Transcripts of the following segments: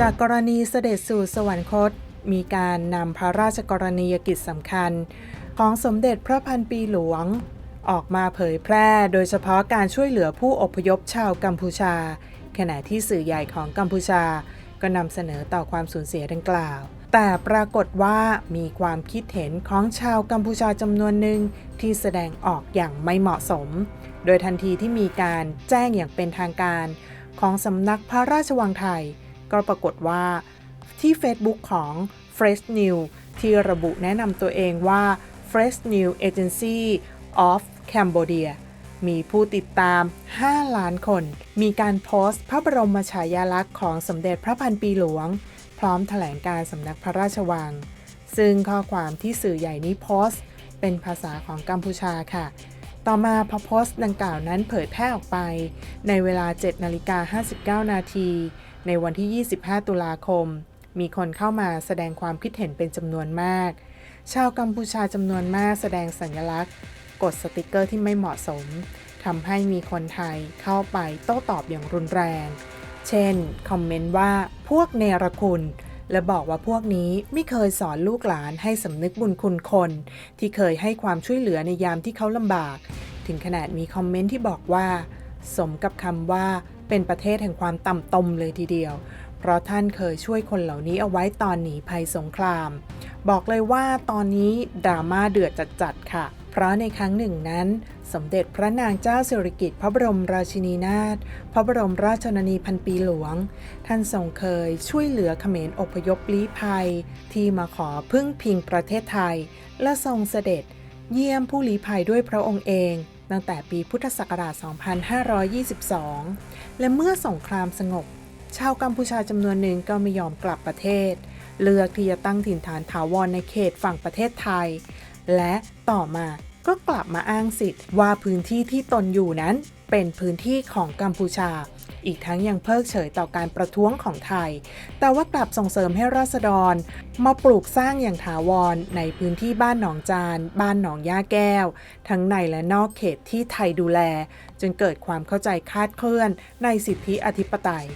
จากกรณีเสด็จสู่สวรรคต มีการนำพระราชกรณียกิจสำคัญ ของสมเด็จพระพันปีหลวง ออกมาเผยแพร่โดยเฉพาะการช่วยเหลือผู้อพยพชาวกัมพูชา ขณะที่สื่อใหญ่ของกัมพูชา ก็นำเสนอต่อความสูญเสียดังกล่าว แต่ปรากฏว่ามีความคิดเห็นของชาวกัมพูชาจำนวนหนึ่งที่แสดงออกอย่างไม่เหมาะสม โดยทันทีที่มีการแจ้งอย่างเป็นทางการ ของสำนักพระราชวังไทย ก็ปรากฏว่าที่ Facebook ของ Fresh New ที่ระบุแนะนำตัวเองว่า Fresh New Agency of Cambodia มีผู้ติดตาม 5 ล้านคน มีการโพสต์พระบรมฉายาลักษณ์ของสมเด็จพระพันปีหลวง พร้อมแถลงการสำนักพระราชวัง ซึ่งข้อความที่สื่อใหญ่นี้โพสต์ เป็นภาษาของกัมพูชาค่ะ ต่อมาพอโพสต์ดังกล่าวนั้นเผยแพร่ออกไป ในเวลา 7 นาฬิกา 59 นาที ในวันที่ 25 ตุลาคม มีคนเข้ามาแสดงความคิดเห็นเป็นจำนวนมาก ชาวกัมพูชาจำนวนมากแสดงสัญลักษณ์ กดสติกเกอร์ที่ไม่เหมาะสมทำให้มีคนไทยเข้าไปโต้ตอบอย่างรุนแรง เช่น คอมเมนต์ว่าพวกเนรคุณ และบอกว่าพวกนี้ไม่เคยสอนลูกหลานให้สำนึกบุญคุณคน ที่เคยให้ความช่วยเหลือในยามที่เขาลำบาก ถึงขนาดมีคอมเมนต์ที่บอกว่า สมกับคำว่าเป็นประเทศแห่งความต่ำตมเลยทีเดียว เพราะท่านเคยช่วยคนเหล่านี้เอาไว้ตอนหนีภัยสงคราม บอกเลยว่าตอนนี้ดราม่าเดือดจัดๆค่ะ เพราะในครั้งหนึ่งนั้น สมเด็จพระนางเจ้าสิริกิติ์พระบรมราชินีนาถ พระบรมราชชนนีพันปีหลวง ท่านทรงเคยช่วยเหลือเขมรอพยพลี้ภัย ที่มาขอพึ่งพิงประเทศไทย และทรงเสด็จเยี่ยมผู้ลี้ภัยด้วยพระองค์เอง ตั้งแต่ปีพุทธศักราช 2522 และเมื่อสงครามสงบ ชาวกัมพูชาจำนวนหนึ่งก็ไม่ยอมกลับประเทศ เลือกที่จะตั้งถิ่นฐานถาวรในเขตฝั่งประเทศไทย และต่อมา ก็กลับมาอ้างสิทธิ์ ว่าพื้นที่ที่ตนอยู่นั้น เป็นพื้นที่ของกัมพูชา อีกทั้งยังเพิกเฉยต่อการประท้วงของไทย แต่ว่ากลับส่งเสริมให้ราษฎร มาปลูกสร้างอย่างถาวรในพื้นที่บ้านหนองจาน บ้านหนองย่าแก้ว ทั้งในและนอกเขตที่ไทยดูแล จนเกิดความเข้าใจคาดเคลื่อนในสิทธิอธิปไตย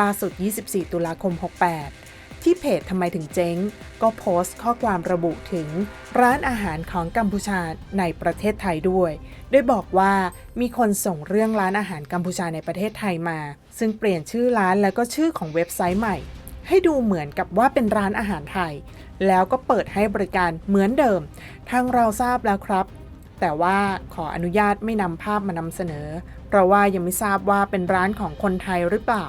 ล่าสุด 24 ตุลาคม 68 ที่เพจทำไมถึงเจ๊ง ก็โพสต์ข้อความระบุถึงร้านอาหารของกัมพูชาในประเทศไทยด้วย โดยบอกว่ามีคนส่งเรื่องร้านอาหารกัมพูชาในประเทศไทยมา ซึ่งเปลี่ยนชื่อร้านแล้วก็ชื่อของเว็บไซต์ใหม่ ให้ดูเหมือนกับว่าเป็นร้านอาหารไทย แล้วก็เปิดให้บริการเหมือนเดิม ทางเราทราบแล้วครับ แต่ว่าขออนุญาตไม่นำภาพมานำเสนอ เพราะว่ายังไม่ทราบว่าเป็นร้านของคนไทยหรือเปล่า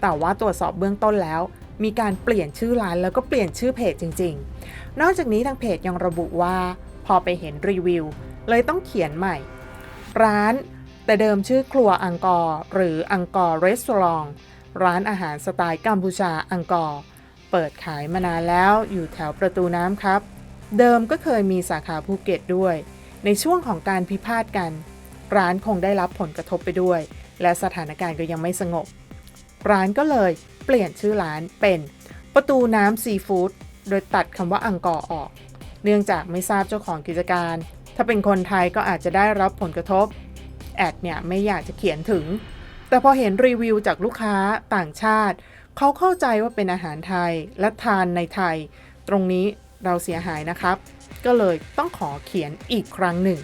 แต่ว่าตรวจสอบเบื้องต้นแล้ว มีการเปลี่ยนชื่อร้านแล้วก็เปลี่ยนชื่อเพจจริง ๆ นอกจากนี้ทางเพจยังระบุว่า พอไปเห็นรีวิว เลยต้องเขียนใหม่ ร้านแต่เดิมชื่อครัวอังกอร์หรืออังกอร์รีสอร์ทร้านอาหารสไตล์กัมพูชาอังกอร์เปิดขายมานานแล้วอยู่แถวประตูน้ำครับ เดิมก็เคยมีสาขาภูเก็ตด้วย ในช่วงของการพิพาทกัน ร้านคงได้รับผลกระทบไปด้วย และสถานการณ์ก็ยังไม่สงบ ร้านก็เลย เปลี่ยนชื่อร้านเป็นประตูน้ำซีฟู้ดโดยตัดคำว่าอังกอร์ออก เนื่องจากไม่ทราบเจ้าของกิจการ ถ้าเป็นคนไทยก็อาจจะได้รับผลกระทบ แอดเนี่ยไม่อยากจะเขียนถึง แต่พอเห็นรีวิวจากลูกค้าต่างชาติ เขาเข้าใจว่าเป็นอาหารไทยและทานในไทย ตรงนี้เราเสียหายนะครับ ก็เลยต้องขอเขียนอีกครั้งหนึ่ง